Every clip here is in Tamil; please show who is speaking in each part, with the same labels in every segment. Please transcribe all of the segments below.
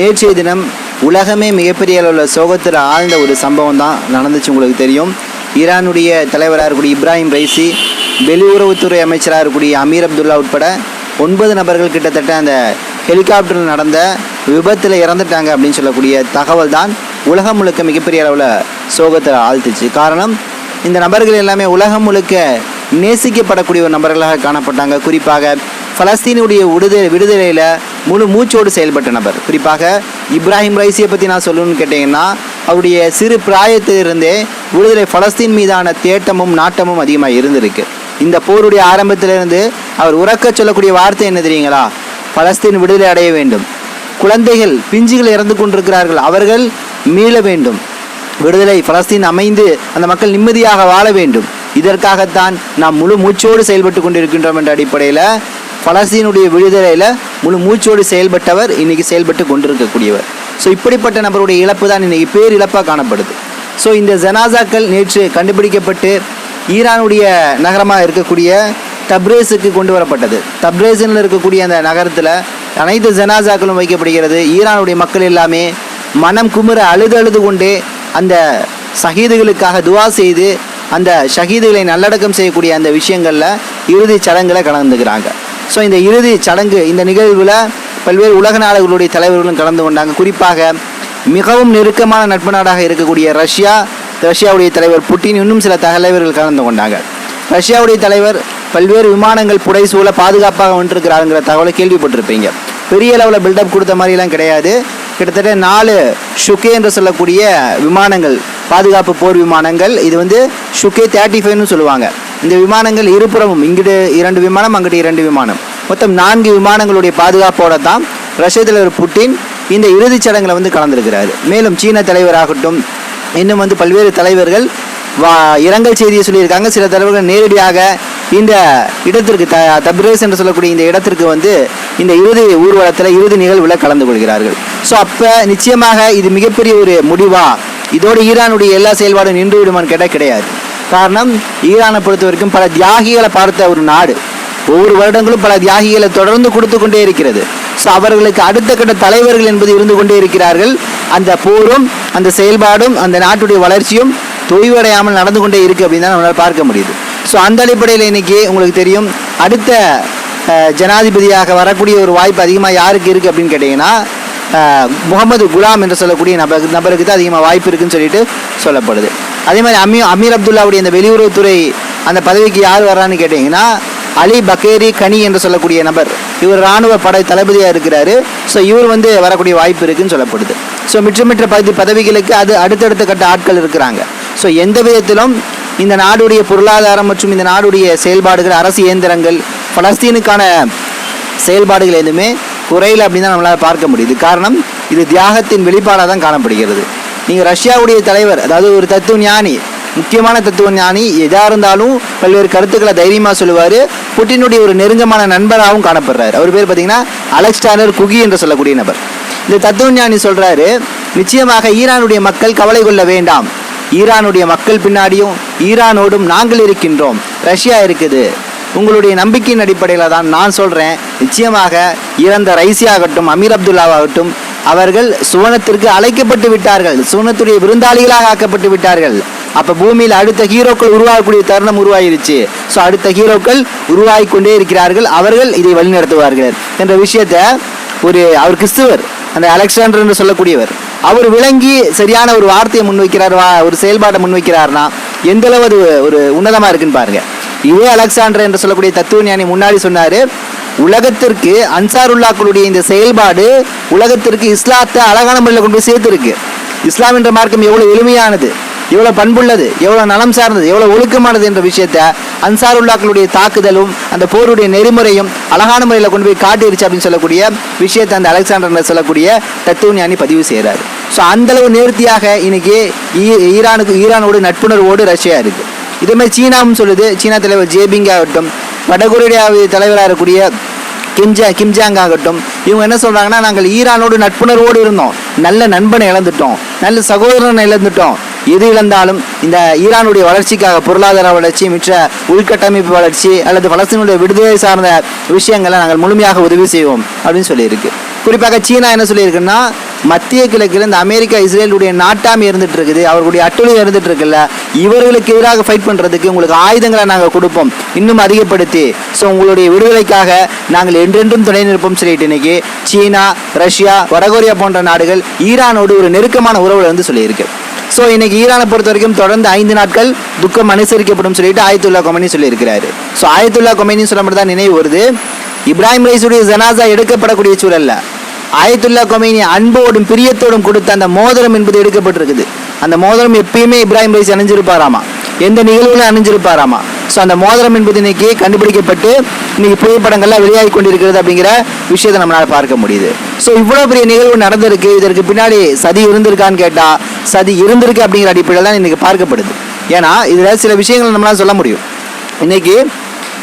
Speaker 1: நேற்றைய தினம் உலகமே மிகப்பெரிய அளவில் சோகத்தில் ஆழ்ந்த ஒரு சம்பவம் தான் நடந்துச்சு உங்களுக்கு தெரியும். ஈரானுடைய தலைவராக இருக்கக்கூடிய இப்ராஹிம் ரைசி வெளியுறவுத்துறை அமைச்சராக இருக்கக்கூடிய அமீர் அப்துல்லா உட்பட ஒன்பது நபர்கள் கிட்டத்தட்ட அந்த ஹெலிகாப்டரில் நடந்த விபத்தில் இறந்துட்டாங்க அப்படின்னு சொல்லக்கூடிய தகவல் தான் உலகம் முழுக்க மிகப்பெரிய அளவில் சோகத்தில் ஆழ்த்துச்சு. காரணம் இந்த நபர்கள் எல்லாமே உலகம் முழுக்க நேசிக்கப்படக்கூடிய ஒரு நபர்களாக காணப்பட்டாங்க. குறிப்பாக பலஸ்தீனுடைய விடுதலை விடுதலையில் முழு மூச்சோடு செயல்பட்ட நபர். குறிப்பாக இப்ராஹிம் ரைசியை பற்றி நான் சொல்லணும்னு கேட்டிங்கன்னா அவருடைய சிறு பிராயத்திலிருந்தே விடுதலை பலஸ்தீன் மீதான தேட்டமும் நாட்டமும் அதிகமாக இருந்திருக்கு. இந்த போருடைய ஆரம்பத்திலிருந்து அவர் உறக்க சொல்லக்கூடிய வார்த்தை என்ன தெரியுங்களா? பலஸ்தீன் விடுதலை அடைய வேண்டும். குழந்தைகள் பிஞ்சுகள் இறந்து கொண்டிருக்கிறார்கள் அவர்கள் மீள வேண்டும். விடுதலை பலஸ்தீன் அமைந்து அந்த மக்கள் நிம்மதியாக வாழ வேண்டும். இதற்காகத்தான் நாம் முழு மூச்சோடு செயல்பட்டு கொண்டிருக்கின்றோம் என்ற அடிப்படையில் பலஸ்தீனுடைய விடுதலையில் முழு மூச்சோடு செயல்பட்டவர் இன்றைக்கி செயல்பட்டு கொண்டிருக்கக்கூடியவர். ஸோ இப்படிப்பட்ட நபருடைய இழப்பு தான் இன்றைக்கி பேர் இழப்பாக காணப்படுது. ஸோ இந்த ஜனாசாக்கள் நேற்று கண்டுபிடிக்கப்பட்டு ஈரானுடைய நகரமாக இருக்கக்கூடிய தப்ரேஸுக்கு கொண்டு வரப்பட்டது. தப்ரேஸில் இருக்கக்கூடிய அந்த நகரத்தில் அனைத்து ஜனாசாக்களும் வைக்கப்படுகிறது. ஈரானுடைய மக்கள் எல்லாமே மனம் குமுற அழுது அழுது கொண்டே அந்த சகிதுகளுக்காக துவா செய்து அந்த ஷஹீதுகளை நல்லடக்கம் செய்யக்கூடிய அந்த விஷயங்களில் இறுதி சடங்குகளை கலந்துக்கிறாங்க. ஸோ இந்த இறுதி சடங்கு இந்த நிகழ்வில் பல்வேறு உலக நாடுகளுடைய தலைவர்களும் கலந்து கொண்டாங்க. குறிப்பாக மிகவும் நெருக்கமான நட்பு நாடாக இருக்கக்கூடிய ரஷ்யா ரஷ்யாவுடைய தலைவர் புட்டின் இன்னும் சில தலைவர்கள் கலந்து கொண்டாங்க. ரஷ்யாவுடைய தலைவர் பல்வேறு விமானங்கள் புடைசூழ பாதுகாப்பாக வந்துருக்கிறாருங்கிற தகவலை கேள்விப்பட்டிருப்பீங்க. பெரிய அளவில் பில்டப் கொடுத்த மாதிரிலாம் கிடையாது. கிட்டத்தட்ட நாலு ஷுகே என்று சொல்லக்கூடிய விமானங்கள் பாதுகாப்பு போர் விமானங்கள். இது வந்து ஷுகே தேர்ட்டி ஃபைவ்னு சொல்லுவாங்க. இந்த விமானங்கள் இருபுறமும் இங்கிட்டு இரண்டு விமானம் அங்கிட்டு இரண்டு விமானம். மொத்தம் நான்கு விமானங்களுடைய பாதுகாப்போட தான் ரஷ்ய தலைவர் புட்டின் இந்த இறுதிச் சடங்குல வந்து கலந்துருக்கிறார். மேலும் சீன தலைவராகட்டும் இன்னும் வந்து பல்வேறு தலைவர்கள் வா இரங்கல் செய்தியை சொல்லியிருக்காங்க. சில தலைவர்கள் நேரடியாக இந்த இடத்திற்கு த தபிரேஸ் என்று சொல்லக்கூடிய இந்த இடத்திற்கு வந்து இந்த இறுதி ஊர்வலத்தில் இறுதி நிகழ்வில் கலந்து கொள்கிறார்கள். ஸோ அப்போ நிச்சயமாக இது மிகப்பெரிய ஒரு முடிவா? இதோடு ஈரானுடைய எல்லா செயல்பாடும் நின்று விடுமான்னு கேட்டால் கிடையாது. காரணம் ஈரானை பொறுத்த வரைக்கும் பல தியாகிகளை பார்த்த ஒரு நாடு. ஒவ்வொரு வருடங்களும் பல தியாகிகளை தொடர்ந்து கொடுத்து கொண்டே இருக்கிறது. ஸோ அவர்களுக்கு அடுத்த கட்ட தலைவர்கள் என்பது இருந்து கொண்டே இருக்கிறார்கள். அந்த போரும் அந்த செயல்பாடும் அந்த நாட்டுடைய வளர்ச்சியும் தொய்வடையாமல் நடந்து கொண்டே இருக்குது அப்படின்னு தான் நம்மளால் பார்க்க முடியுது. ஸோ அந்த அடிப்படையில் இன்னைக்கு உங்களுக்கு தெரியும் அடுத்த ஜனாதிபதியாக வரக்கூடிய ஒரு வாய்ப்பு அதிகமாக யாருக்கு இருக்குது அப்படின்னு கேட்டிங்கன்னா முகமது குலாம் என்று சொல்லக்கூடிய நபர் நபருக்கு தான் அதிகமாக வாய்ப்பு இருக்குன்னு சொல்லிட்டு சொல்லப்படுது. அதே மாதிரி அமீ அமீர் அப்துல்லாவுடைய இந்த வெளியுறவுத்துறை அந்த பதவிக்கு யார் வர்றான்னு கேட்டிங்கன்னா அலி பக்கேரி கனி என்று சொல்லக்கூடிய நபர். இவர் இராணுவ படை தளபதியாக இருக்கிறாரு. ஸோ இவர் வந்து வரக்கூடிய வாய்ப்பு இருக்குன்னு சொல்லப்படுது. ஸோ மிச்சமிற்ற பதவி பதவிகளுக்கு அது அடுத்தடுத்த கட்ட ஆட்கள் இருக்கிறாங்க. ஸோ எந்த விதத்திலும் இந்த நாடுடைய பொருளாதாரம் மற்றும் இந்த நாடுடைய செயல்பாடுகள் அரசு இயந்திரங்கள் பலஸ்தீனுக்கான செயல்பாடுகள் எதுவுமே குறையில் அப்படின்னு தான் நம்மளால் பார்க்க முடியுது. காரணம் இது தியாகத்தின் வெளிப்பாடாக தான் காணப்படுகிறது. நீங்கள் ரஷ்யாவுடைய தலைவர் அதாவது ஒரு தத்துவ ஞானி முக்கியமான தத்துவ ஞானி எதாக இருந்தாலும் பல்வேறு கருத்துக்களை தைரியமாக சொல்லுவார். புட்டினுடைய ஒரு நெருங்கமான நண்பராகவும் காணப்படுறாரு. அவர் பேர் பார்த்தீங்கன்னா அலெக்ஸ்டானர் குகி என்று சொல்லக்கூடிய நபர். இந்த தத்துவ ஞானி சொல்கிறாரு நிச்சயமாக ஈரானுடைய மக்கள் கவலை கொள்ள வேண்டாம். ஈரானுடைய மக்கள் பின்னாடியும் ஈரானோடும் நாங்கள் இருக்கின்றோம். ரஷ்யா இருக்குது. உங்களுடைய நம்பிக்கையின் அடிப்படையில் தான் நான் சொல்கிறேன் நிச்சயமாக இறந்த ரைசி ஆகட்டும் அமீர் அப்துல்லாவாகட்டும் அவர்கள் சுவனத்திற்கு அழைக்கப்பட்டு விட்டார்கள். சுவனத்துடைய விருந்தாளிகளாக ஆக்கப்பட்டு விட்டார்கள். அப்போ பூமியில் அடுத்த ஹீரோக்கள் உருவாகக்கூடிய தருணம் உருவாயிருச்சு ஸோ அடுத்த ஹீரோக்கள் உருவாகி கொண்டே இருக்கிறார்கள். அவர்கள் இதை வழிநடத்துவார்கள். என்ற விஷயத்தை ஒரு அவர் கிறிஸ்துவர் அந்த அலெக்சாண்டர் என்று சொல்லக்கூடியவர். அவர் விளங்கி சரியான ஒரு வார்த்தையை முன்வைக்கிறார் வா ஒரு செயல்பாட்டை முன்வைக்கிறார்னா எந்த அளவு அது ஒரு உன்னதமாக இருக்குன்னு பாருங்க. இதே அலெக்சாண்டர் என்று சொல்லக்கூடிய தத்துவ ஞானி முன்னாடி சொன்னார் உலகத்திற்கு அன்சாருல்லாக்களுடைய இந்த செயல்பாடு உலகத்திற்கு இஸ்லாத்தை அழகான முறையில் கொண்டு போய் சேர்த்துருக்கு. இஸ்லாம் என்ற மார்க்கம் எவ்வளோ எளிமையானது. எவ்வளோ பண்புள்ளது எவ்வளோ நலம் சார்ந்தது எவ்வளோ ஒழுக்கமானது என்ற விஷயத்த அன்சாருல்லாக்களுடைய தாக்குதலும் அந்த போருடைய நெறிமுறையும் அழகான முறையில் கொண்டு போய் காட்டிருச்சு அப்படின்னு சொல்லக்கூடிய விஷயத்தை அந்த அலெக்சாண்டர் சொல்லக்கூடிய தத்துவ ஞானி பதிவு செய்கிறார் ஸோ அந்தளவு நேர்த்தியாக இன்னைக்கு ஈ- ஈரானுக்கு ஈரானோடு நட்புணர்வோடு ரஷ்யா இருக்குது இதே மாதிரி சீனாவும் சொல்லுது சீனா தலைவர் ஜேபிங் ஆகட்டும் வடகொரியாவுடைய தலைவராக இருக்கக்கூடிய கிம்ஜா கிம்ஜாங் ஆகட்டும் இவங்க என்ன சொல்கிறாங்கன்னா நாங்கள் ஈரானோடு நட்புணர்வோடு இருந்தோம். நல்ல நண்பனை இழந்துட்டோம். நல்ல சகோதரனை இழந்துட்டோம். எது இழந்தாலும் இந்த ஈரானுடைய வளர்ச்சிக்காக பொருளாதார வளர்ச்சி மற்ற உள்கட்டமைப்பு வளர்ச்சி அல்லது பலஸ்தீனுடைய விடுதலை சார்ந்த விஷயங்களை நாங்கள் முழுமையாக உதவி செய்வோம் அப்படின்னு சொல்லியிருக்கு. குறிப்பாக சீனா என்ன சொல்லியிருக்குன்னா மத்திய கிழக்கில் இந்த அமெரிக்கா இஸ்ரேலுடைய நாட்டாமை இருந்துட்டு இருக்குது அவர்களுடைய அட்டுழி இருந்துட்டு இருக்குல்ல இவர்களுக்கு எதிராக ஃபைட் பண்ணுறதுக்கு உங்களுக்கு ஆயுதங்களை நாங்கள் கொடுப்போம். இன்னும் அதிகப்படுத்தி. ஸோ உங்களுடைய விடுதலைக்காக நாங்கள் என்றென்றும் துணை நிற்போம் சொல்லிட்டு இன்னைக்கு சீனா ரஷ்யா வடகொரியா போன்ற நாடுகள் ஈரானோடு ஒரு நெருக்கமான உறவுல வந்து சொல்லியிருக்கு. ஸோ இன்னைக்கு ஈரானை பொறுத்த வரைக்கும் தொடர்ந்து ஐந்து நாட்கள் துக்கம் அனுசரிக்கப்படும் சொல்லிட்டு ஆயத்துல்லா கொமனி சொல்லியிருக்கிறாரு. ஸோ ஆயத்துல்லா கொமனி சொல்ல தான் நினைவு வருது. இப்ராஹிம் ரைஸுடைய ஜனாசா எடுக்கப்படக்கூடிய சூழல்ல ஆயத்துல்லா கொமைனி அன்போடும் பிரியத்தோடும் கொடுத்த அந்த மோதிரம் என்பது எடுக்கப்பட்டிருக்குது. அந்த மோதிரம் எப்பயுமே இப்ராஹிம் ரைஸ் அணிஞ்சிருப்பாராமா? எந்த நிகழ்வுல அணிஞ்சிருப்பாராமா? ஸோ அந்த மோதிரம் என்பது இன்னைக்கு கண்டுபிடிக்கப்பட்டு இன்னைக்கு புகைப்படங்கள்லாம் வெளியாகி கொண்டிருக்கிறது அப்படிங்கிற விஷயத்தை நம்மளால் பார்க்க முடியுது. ஸோ இவ்வளோ பெரிய நிகழ்வு நடந்திருக்கு. இதற்கு பின்னாடி சதி இருந்திருக்கான்னு கேட்டால் சதி இருந்திருக்கு அப்படிங்கிற அடிப்படையில் தான் இன்னைக்கு பார்க்கப்படுது. ஏன்னா இதில் சில விஷயங்கள் நம்மளால் சொல்ல முடியும். இன்னைக்கு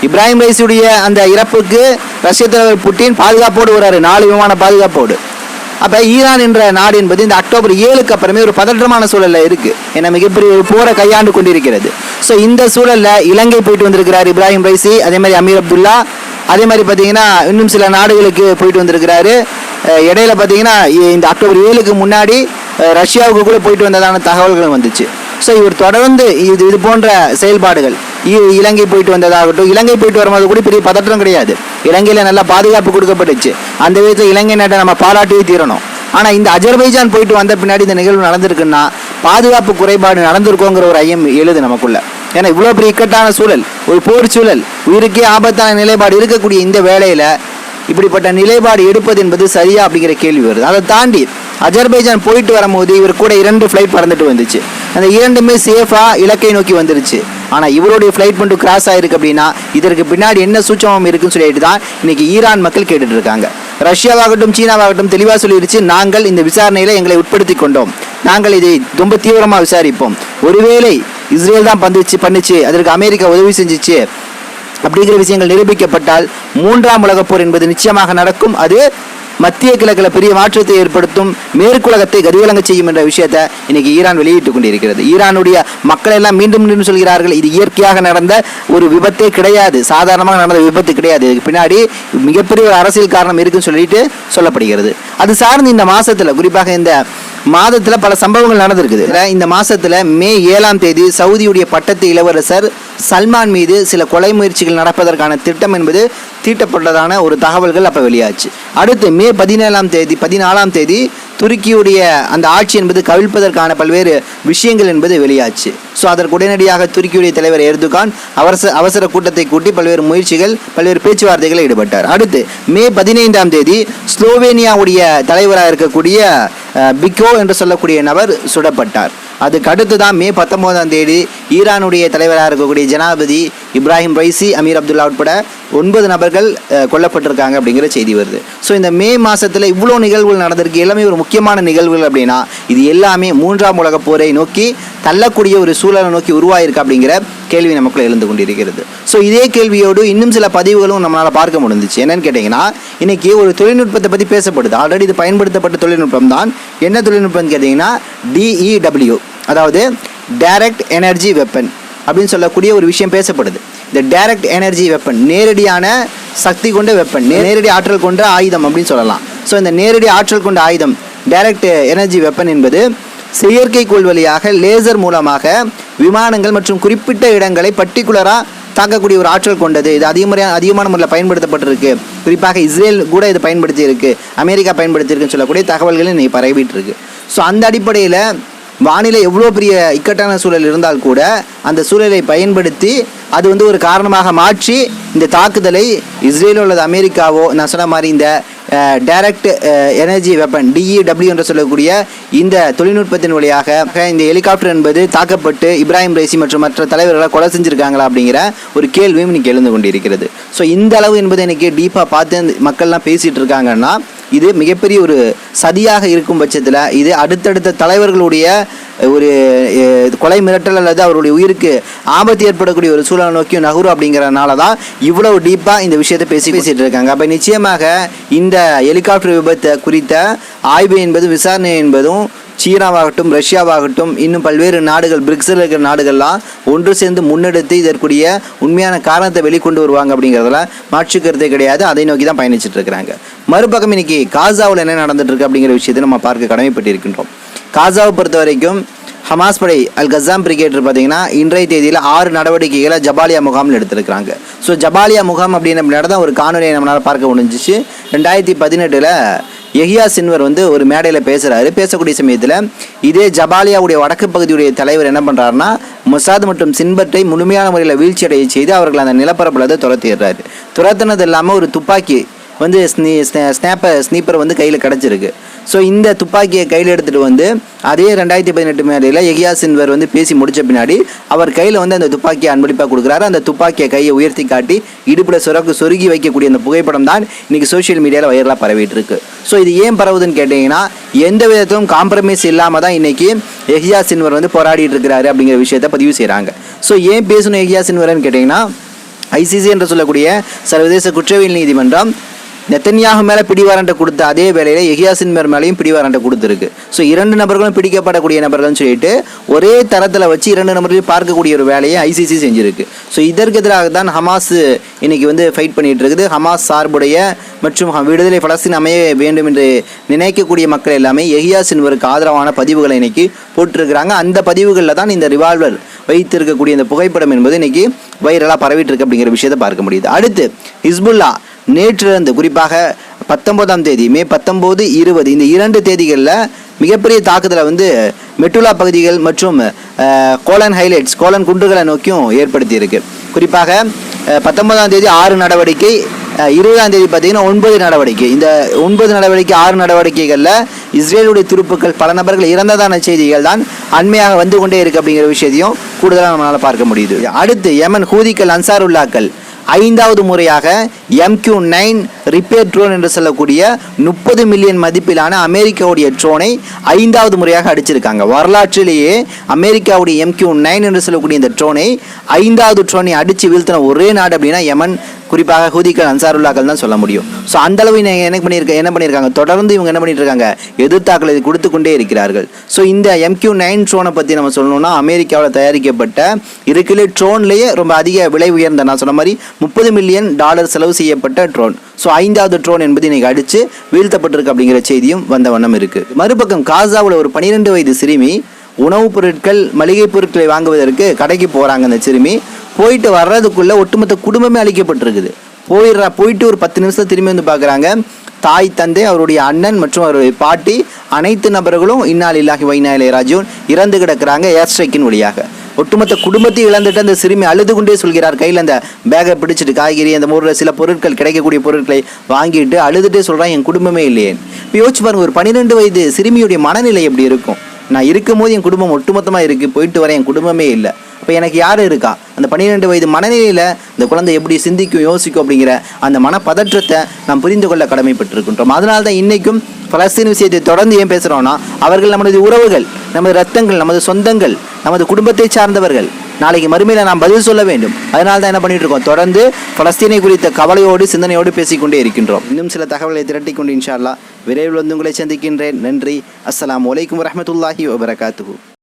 Speaker 1: இப்ராஹிம் ரைஸுடைய அந்த இறப்புக்கு ரஷ்ய தலைவர் புட்டின் பாதுகாப்போடு வர்றாரு. நாலு விமான பாதுகாப்போடு. அப்போ ஈரான் என்ற நாடு என்பது இந்த அக்டோபர் ஏழுக்கு அப்புறமே ஒரு பதற்றமான சூழலில் இருக்குது ஏன்னா மிகப்பெரிய ஒரு போரை கையாண்டு கொண்டிருக்கிறது. ஸோ இந்த சூழலில் இலங்கை போயிட்டு வந்திருக்கிறார் இப்ராஹிம் ரைசி அதே மாதிரி அமீர் அப்துல்லா அதே மாதிரி பார்த்தீங்கன்னா இன்னும் சில நாடுகளுக்கு போயிட்டு வந்திருக்கிறாரு. இடையில பார்த்தீங்கன்னா இந்த அக்டோபர் ஏழுக்கு முன்னாடி ரஷ்யாவுக்கு கூட போயிட்டு வந்ததான தகவல்கள் வந்துச்சு. ஸோ இவர் தொடர்ந்து இது இது போன்ற செயல்பாடுகள் இலங்கை போயிட்டு வந்ததாகட்டும் இலங்கை போயிட்டு வரும்போது கூட பெரிய பதற்றம் கிடையாது. இலங்கையில் நல்லா பாதுகாப்பு கொடுக்கப்பட்டுச்சு. அந்த விதத்தில் இலங்கை நாட்டை நம்ம பாராட்டியே தீரணும். ஆனால் இந்த அஜர்பைஜான் போயிட்டு வந்த பின்னாடி இந்த நிகழ்வு நடந்திருக்குன்னா பாதுகாப்பு குறைபாடு நடந்திருக்கோங்கிற ஒரு ஐயம் எழுது நமக்குள்ள. ஏன்னா இவ்வளோ பெரிய இக்கட்டான சூழல் ஒரு போர் சூழல் உயிருக்கே ஆபத்தான நிலைப்பாடு இருக்கக்கூடிய இந்த வேலையில் இப்படிப்பட்ட நிலைப்பாடு எடுப்பது என்பது சரியா அப்படிங்கிற கேள்வி வருது. அதை தாண்டி அஜர்பைஜான் போயிட்டு வரும்போது இவர் கூட இரண்டு ஃப்ளைட் பறந்துட்டு வந்துச்சு. அந்த இரண்டுமே சேஃபாக இலக்கை நோக்கி வந்துருச்சு. ஆனால் இவருடைய ஃப்ளைட் மட்டும் கிராஸ் ஆயிருக்கு அப்படின்னா இதற்கு பின்னாடி என்ன சூட்சமம் இருக்குன்னு சொல்லிட்டு தான் இன்னைக்கு ஈரான் மக்கள் கேட்டுட்டு இருக்காங்க. ரஷ்யாவாகட்டும் சீனாவாகட்டும் தெளிவாக சொல்லிடுச்சு நாங்கள் இந்த விசாரணையில எங்களை உட்படுத்தி கொண்டோம். நாங்கள் இதை ரொம்ப தீவிரமாக விசாரிப்போம். ஒருவேளை இஸ்ரேல் தான் பந்துச்சு பண்ணுச்சு அதற்கு அமெரிக்கா உதவி செஞ்சுச்சு அப்படிங்கிற விஷயங்கள் நிரூபிக்கப்பட்டால் மூன்றாம் உலகப் போர் என்பது நிச்சயமாக நடக்கும். அது மத்திய கிழக்கில் பெரிய மாற்றத்தை ஏற்படுத்தும் மேற்குலகத்தை கதிகலங்க செய்யும் என்ற விஷயத்தை இன்னைக்கு ஈரான் வெளியிட்டுக் கொண்டிருக்கிறது. ஈரானுடைய மக்கள் எல்லாம் மீண்டும் மீண்டும் சொல்கிறார்கள் இது இயற்கையாக நடந்த ஒரு விபத்தே கிடையாது. சாதாரணமாக நடந்த விபத்து கிடையாது. இதுக்கு பின்னாடி மிகப்பெரிய ஒரு அரசியல் காரணம் இருக்குன்னு சொல்லிட்டு சொல்லப்படுகிறது. அது சார்ந்து இந்த மாசத்துல குறிப்பாக இந்த மாதத்தில் பல சம்பவங்கள் நடந்திருக்குது. இந்த மாதத்தில் மே ஏழாம் தேதி சவுதியுடைய பட்டத்து இளவரசர் சல்மான் மீது சில கொலை முயற்சிகள் நடப்பதற்கான திட்டம் என்பது தீட்டப்பட்டதான ஒரு தகவல்கள் அப்போ வெளியாச்சு. அடுத்து மே பதினேழாம் தேதி பதினாலாம் தேதி துருக்கியுடைய அந்த ஆட்சி என்பது கவிழ்ப்பதற்கான பல்வேறு விஷயங்கள் என்பது வெளியாச்சு. ஸோ அதற்கு உடனடியாக துருக்கியுடைய தலைவர் எர்துகான் அவசர அவசர கூட்டத்தை கூட்டி பல்வேறு முயற்சிகள் பல்வேறு பேச்சுவார்த்தைகளில் ஈடுபட்டார். அடுத்து மே பதினைந்தாம் தேதி ஸ்லோவேனியாவுடைய தலைவராக இருக்கக்கூடிய பிக்கோ என்று சொல்லக்கூடிய நபர் சுடப்பட்டார். அதுக்கு அடுத்து தான் மே பத்தொம்போதாம் தேதி ஈரானுடைய தலைவராக இருக்கக்கூடிய ஜனாதிபதி இப்ராஹிம் ரைசி அமீர் அப்துல்லா உட்பட ஒன்பது நபர்கள் கொல்லப்பட்டிருக்காங்க அப்படிங்கிற செய்தி வருது. ஸோ இந்த மே மாதத்தில் இவ்வளோ நிகழ்வுகள் நடந்திருக்கு. எல்லாமே ஒரு முக்கியமான நிகழ்வுகள் அப்படின்னா இது எல்லாமே மூன்றாம் உலகப் போரை நோக்கி தள்ளக்கூடிய ஒரு சூழலை நோக்கி உருவாயிருக்கு அப்படிங்கிற கேள்வி நமக்குள்ள எழுந்து கொண்டிருக்கிறது. ஸோ இதே கேள்வியோடு இன்னும் சில பதிவுகளும் நம்மளால் பார்க்க முடிஞ்சிச்சு. என்னன்னு கேட்டிங்கன்னா இன்றைக்கி ஒரு தொழில்நுட்பத்தை பற்றி பேசப்படுது. ஆல்ரெடி இது பயன்படுத்தப்பட்ட தொழில்நுட்பம் தான். என்ன தொழில்நுட்பம்னு கேட்டிங்கன்னா டிஇடபிள்யூ அதாவது டைரக்ட் எனர்ஜி வெப்பன் அப்படின்னு சொல்லக்கூடிய ஒரு விஷயம் பேசப்படுது. இந்த டைரக்ட் எனர்ஜி வெப்பன் நேரடியான சக்தி கொண்ட வெப்பன் நேரடி ஆற்றல் கொண்ட ஆயுதம் அப்படின்னு சொல்லலாம். ஸோ இந்த நேரடி ஆற்றல் கொண்ட ஆயுதம் டைரக்ட் எனர்ஜி வெப்பன் என்பது செயற்கைக்கோள் வழியாக லேசர் மூலமாக விமானங்கள் மற்றும் குறிப்பிட்ட இடங்களை பர்டிகுலராக தாக்கக்கூடிய ஒரு ஆற்றல் கொண்டது. இது அதிகமுறையாக அதிகமான முறையில் பயன்படுத்தப்பட்டிருக்கு. குறிப்பாக இஸ்ரேல் கூட இது பயன்படுத்தி இருக்கு அமெரிக்கா பயன்படுத்தியிருக்குன்னு சொல்லக்கூடிய தகவல்கள் இன்னைக்கு பரவிட்டு இருக்கு ஸோ அந்த அடிப்படையில் வானிலை எவ்வளோ பெரிய இக்கட்டான சூழல் இருந்தால் கூட அந்த சூழலை பயன்படுத்தி அது வந்து ஒரு காரணமாக மாற்றி இந்த தாக்குதலை இஸ்ரேலோ அல்லது அமெரிக்காவோ நான் சொன்ன மாதிரி இந்த டைரக்ட் எனர்ஜி வெப்பன் டிஇடபிள்யூ என்று சொல்லக்கூடிய இந்த தொழில்நுட்பத்தின் வழியாக இந்த ஹெலிகாப்டர் என்பது தாக்கப்பட்டு இப்ராஹிம் ரைசி மற்றும் மற்ற தலைவர்களை கொலை செஞ்சிருக்காங்களா அப்படிங்கிற ஒரு கேள்வியும் இன்னைக்கு எழுந்து கொண்டிருக்கிறது. ஸோ இந்த அளவு என்பது எனக்கு டீப்பாக பார்த்து மக்கள்லாம் பேசிகிட்டு இருக்காங்கன்னா இது மிகப்பெரிய ஒரு சதியாக இருக்கும் பட்சத்தில் இது அடுத்தடுத்த தலைவர்களுடைய ஒரு கொலை மிரட்டல் அல்லது அவருடைய உயிருக்கு ஆபத்து ஏற்படக்கூடிய ஒரு சூழலை நோக்கி நகரும் அப்படிங்கிறனால தான் இவ்வளவு டீப்பாக இந்த விஷயத்தை பேசி பேசிட்டு இருக்காங்க. அப்போ நிச்சயமாக இந்த ஹெலிகாப்டர் விபத்தை குறித்த ஆய்வு என்பதும் விசாரணை என்பதும் சீனாவாகட்டும் ரஷ்யாவாகட்டும் இன்னும் பல்வேறு நாடுகள் பிரிக்ஸில் இருக்கிற நாடுகள்லாம் ஒன்று சேர்ந்து முன்னெடுத்து இதற்குரிய உண்மையான காரணத்தை வெளிக்கொண்டு வருவாங்க அப்படிங்கிறதுல மாற்று கருத்தே கிடையாது. அதை நோக்கி தான் பயணிச்சுட்டு இருக்கிறாங்க. மறுபக்கம் இன்னைக்கு காசாவில் என்ன நடந்துட்டு இருக்கு அப்படிங்கிற விஷயத்தை நம்ம பார்க்க கடமைப்பட்டிருக்கின்றோம். காசாவை பொறுத்த வரைக்கும் ஹமாஸ் படை அல் கசாம் பிரிகேட்டர் பார்த்தீங்கன்னா இன்றைய தேதியில் ஆறு நடவடிக்கைகளை ஜபாலியா முகாமில் எடுத்திருக்கிறாங்க. ஸோ ஜபாலியா முகாம் அப்படின்னு நடந்த ஒரு காணொலியை நம்மளால் பார்க்க முடிஞ்சிச்சு. ரெண்டாயிரத்தி பதினெட்டில் எஹியா சின்வர் வந்து ஒரு மேடையில் பேசுகிறாரு பேசக்கூடிய சமயத்தில் இதே ஜபாலியாவுடைய வடக்கு பகுதியுடைய தலைவர் என்ன பண்ணுறாருன்னா மொசாத் மற்றும் சின்பட்டை முழுமையான முறையில் வீழ்ச்சியடைய செய்து அவர்கள் அந்த நிலப்பரப்பில் துரத்திடுறாரு. துரத்துனது இல்லாமல் ஒரு துப்பாக்கி வந்து ஸ்னீ ஸ்னாப்பர் ஸ்னீப்பர் வந்து கையில் கிடச்சிருக்கு ஸோ இந்த துப்பாக்கியை கையில் எடுத்துகிட்டு வந்து அதே ரெண்டாயிரத்தி பதினெட்டு மேடையில் எகியா சின்வர் வந்து பேசி முடித்த பின்னாடி அவர் கையில் வந்து அந்த துப்பாக்கியை அன்பளிப்பாக கொடுக்குறாரு. அந்த துப்பாக்கியை கையை உயர்த்தி காட்டி இடுப்பில் சொரக்கு சொருகி வைக்கக்கூடிய அந்த புகைப்படம் தான் இன்றைக்கி சோஷியல் மீடியாவில் வைரலாக பரவிட்டு இருக்கு ஸோ இது ஏன் பரவுதுன்னு கேட்டிங்கன்னா எந்த விதத்திலும் காம்ப்ரமைஸ் இல்லாமல் தான் இன்றைக்கி எஹியா சின்வர் வந்து போராடிட்டு இருக்கிறாரு அப்படிங்கிற விஷயத்தை பதிவு செய்கிறாங்க ஸோ ஏன் பேசணும் எஹியா சின்வர்னு கேட்டிங்கன்னா ஐசிசி என்று சொல்லக்கூடிய சர்வதேச குற்றவியல் நீதிமன்றம் நெத்தன்யாகு மேலே பிடிவாரண்டை கொடுத்த அதே வேளையில் எகியாசின் மேர் மேலேயும் பிடிவாரண்டை கொடுத்துருக்கு. ஸோ இரண்டு நபர்களும் பிடிக்கப்படக்கூடிய நபர்கள்னு சொல்லிட்டு ஒரே தரத்தில் வச்சு இரண்டு நபர்களையும் பார்க்கக்கூடிய ஒரு வேலையை ஐசிசி செஞ்சுருக்கு. ஸோ இதற்கு எதிராக தான் ஹமாஸ் இன்னைக்கு வந்து ஃபைட் பண்ணிகிட்டு இருக்குது. ஹமாஸ் சார்புடைய மற்றும் விடுதலை பலஸ்தீன் அமைய வேண்டும் என்று நினைக்கக்கூடிய மக்கள் எல்லாமே எஹியா சின்வருக்கு ஆதரவான பதிவுகளை இன்னைக்கு போட்டிருக்கிறாங்க. அந்த பதிவுகளில் தான் இந்த ரிவால்வர் வைத்திருக்கக்கூடிய இந்த புகைப்படம் என்பது இன்னைக்கு வைரலாக பரவிட்டு இருக்கு அப்படிங்கிற விஷயத்தை பார்க்க முடியுது. அடுத்து ஹிஸ்புல்லா நேற்றிலிருந்து குறிப்பாக பத்தொன்பதாம் தேதி மே பத்தொம்போது இருபது இந்த இரண்டு தேதிகளில் மிகப்பெரிய தாக்குதலை வந்து மெட்டுலா பகுதிகள் மற்றும் கோலன் ஹைலைட்ஸ் கோலன் குண்டுகளை நோக்கியும் ஏற்படுத்தியிருக்கு. குறிப்பாக பத்தொன்பதாம் தேதி ஆறு நடவடிக்கை இருபதாம் தேதி பார்த்தீங்கன்னா ஒன்பது நடவடிக்கை. இந்த ஒன்பது நடவடிக்கை ஆறு நடவடிக்கைகளில் இஸ்ரேலுடைய துருப்புக்கள் பல நபர்கள் இறந்ததான செய்திகள் தான் அண்மையாக வந்து கொண்டே இருக்கு அப்படிங்கிற விஷயத்தையும் கூடுதலாக நம்மளால் பார்க்க முடியுது. அடுத்து யமன் ஹூதிக்கள் அன்சாருல்லாக்கள் ஐந்தாவது முறையாக எம்கியூ நைன் ரிப்பேர் ட்ரோன் என்று சொல்லக்கூடிய முப்பது மில்லியன் மதிப்பிலான அமெரிக்காவுடைய ட்ரோனை ஐந்தாவது முறையாக அடிச்சிருக்காங்க. வரலாற்றிலேயே அமெரிக்காவுடைய எம்கியூ நைன் என்று சொல்லக்கூடிய இந்த ட்ரோனை ஐந்தாவது ட்ரோனை அடித்து வீழ்த்தின ஒரே நாடு அப்படின்னா யமன். குறிப்பாக ஹூதிக்கள் அன்சாருல்லாக்கள் தான் சொல்ல முடியும். ஸோ அந்த அளவு என்ன பண்ணியிருக்க என்ன பண்ணியிருக்காங்க தொடர்ந்து இவங்க என்ன பண்ணிட்டு இருக்காங்க எதிர்த்தாக்களை கொடுத்து கொண்டே இருக்கிறார்கள். ஸோ இந்த எம்கியூ நைன் ட்ரோனை பற்றி நம்ம சொல்லணும்னா அமெரிக்காவில் தயாரிக்கப்பட்ட இருக்கிற ட்ரோன்லேயே ரொம்ப அதிக விலை உயர்ந்த நான் சொன்ன மாதிரி முப்பது மில்லியன் டாலர் செலவு செய்யப்பட்ட ட்ரோன் ஸோ ஐந்தாவது ட்ரோன் என்பது இன்னைக்கு அடித்து வீழ்த்தப்பட்டிருக்கு அப்படிங்கிற செய்தியும் வந்த வண்ணம் இருக்கு. மறுபக்கம் காசாவில் ஒரு பனிரெண்டு வயது சிறுமி உணவுப் பொருட்கள் மளிகை பொருட்களை வாங்குவதற்கு கடைக்கு போகிறாங்க அந்த சிறுமி. போயிட்டு வர்றதுக்குள்ளே ஒட்டுமொத்த குடும்பமே அழிக்கப்பட்டிருக்குது. போயிடுறா போயிட்டு ஒரு பத்து நிமிஷம் திரும்பி வந்து பார்க்குறாங்க தாய் தந்தை அவருடைய அண்ணன் மற்றும் அவருடைய பாட்டி அனைத்து நபர்களும் இன்னால் இல்லாஹி வைனாயிலே ராஜூன் இறந்து கிடக்கிறாங்க ஏர் ஸ்ட்ரைக்கின் வழியாக. ஒட்டுமொத்த குடும்பத்தை இழந்துட்டு அந்த சிறுமி அழுது கொண்டே சொல்கிறார். கையில் அந்த பேக்கை பிடிச்சிட்டு காய்கறி அந்த ஒரு சில பொருட்கள் கிடைக்கக்கூடிய பொருட்களை வாங்கிட்டு அழுதுட்டே சொல்கிறான் என் குடும்பமே இல்லையே. இப்போ யோசிச்சு பாருங்க ஒரு பன்னிரெண்டு வயது சிறுமியுடைய மனநிலை எப்படி இருக்கும்? நான் இருக்கும்போது என் குடும்பம் ஒட்டுமொத்தமாக இருக்குது போயிட்டு வர என் குடும்பமே இல்லை. அப்போ எனக்கு யார் இருக்கா? அந்த பன்னிரெண்டு வயது மனநிலையில் இந்த குழந்தை எப்படி சிந்திக்கும் யோசிக்கும் அப்படிங்கிற அந்த மனப்பதற்றத்தை நாம் புரிந்து கொள்ள கடமைப்பட்டிருக்கின்றோம். அதனால தான் இன்றைக்கும் பலஸ்தீன் விஷயத்தை தொடர்ந்து ஏன் பேசுகிறோன்னா அவர்கள் நமது உறவுகள் நமது ரத்தங்கள் நமது சொந்தங்கள் நமது குடும்பத்தை சார்ந்தவர்கள். நாளைக்கு மறுமையில் நாம் பதில் சொல்ல வேண்டும். அதனால தான் என்ன பண்ணிட்டு இருக்கோம்? தொடர்ந்து பலஸ்தீனை குறித்த கவலையோடு சிந்தனையோடு பேசிக்கொண்டே இருக்கின்றோம். இன்னும் சில தகவல்களை திரட்டி கொண்டு இன்ஷா விரைவில் வந்து உங்களை சந்திக்கின்றேன். நன்றி. அஸ்லாம் வலைக்கம் வரமத்துல்லாஹி வபரகாத்துஹு.